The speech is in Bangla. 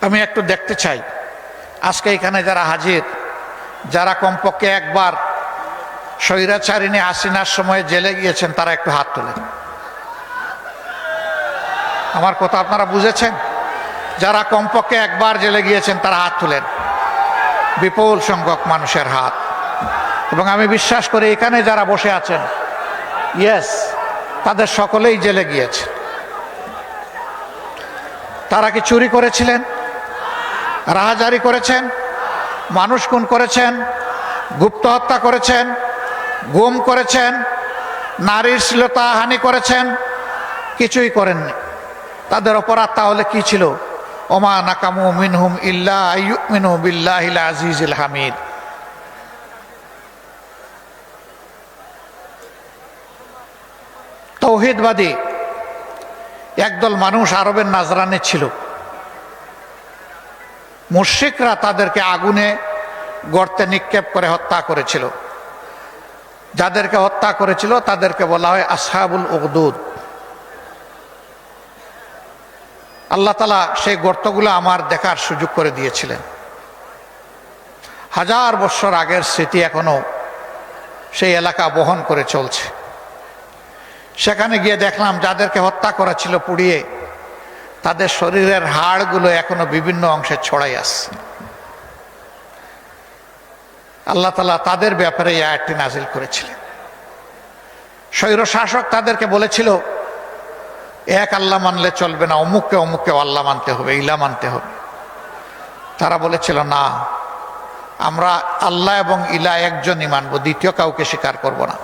আমি একটু দেখতে চাই। আজকে এখানে যারা হাজির, যারা কমপক্ষে একবার স্বৈরাচারিণী হাসিনার সময় জেলে গিয়েছেন, তারা একটু হাত তোলেন। আমার কথা আপনারা বুঝেছেন? যারা কমপক্ষে একবার জেলে গিয়েছেন, তারা হাত তুলেন। বিপুল সংখ্যক মানুষের হাত। এবং আমি বিশ্বাস করি এখানে যারা বসে আছেন ইয়েস তাদের সকলেই জেলে গিয়েছে। তারা কি চুরি করেছিলেন? রাহাজারি করেছেন, মানুষ খুন করেছেন, গুপ্ত হত্যা করেছেন, গুম করেছেন, নারীর শ্লীলতা হানি করেছেন, কিছুই করেননি। তাদের অপরাধ তাহলে কি ছিল? ওমা নাকামু মিনহুম ইল্লা মিনু বিল্লাহিল আজিজিল হামিদ। তৌহিদবাদী একদল মানুষ আরবের নাজরানে ছিল। মুর্শিকরা তাদেরকে আগুনে গর্তে নিক্ষেপ করে হত্যা করেছিল। যাদেরকে হত্যা করেছিল, তাদেরকে বলা হয় আসহাবুল উকদুদ আল্লাহ তালা সেই গর্তগুলো আমার দেখার সুযোগ করে দিয়েছিলেন। হাজার বছর আগের স্মৃতি এখনও সেই এলাকা বহন করে চলছে। সেখানে গিয়ে দেখলাম, যাদেরকে হত্যা করা ছিল পুড়িয়ে তাদের শরীরের হাড়গুলো এখনও বিভিন্ন অংশে ছড়াই আসছে আল্লাহ তালা তাদের ব্যাপারে এই আয়াতটি নাজিল করেছিলেন। স্বৈর শাসক তাদেরকে বলেছিল, এক আল্লাহ মানলে চলবে না, অমুককে অমুককে আল্লাহ মানতে হবে, ইলা মানতে হবে। তারা বলেছিল, না, আমরা আল্লাহ এবং ইলা একজনই মানব, দ্বিতীয় কাউকে স্বীকার করব না।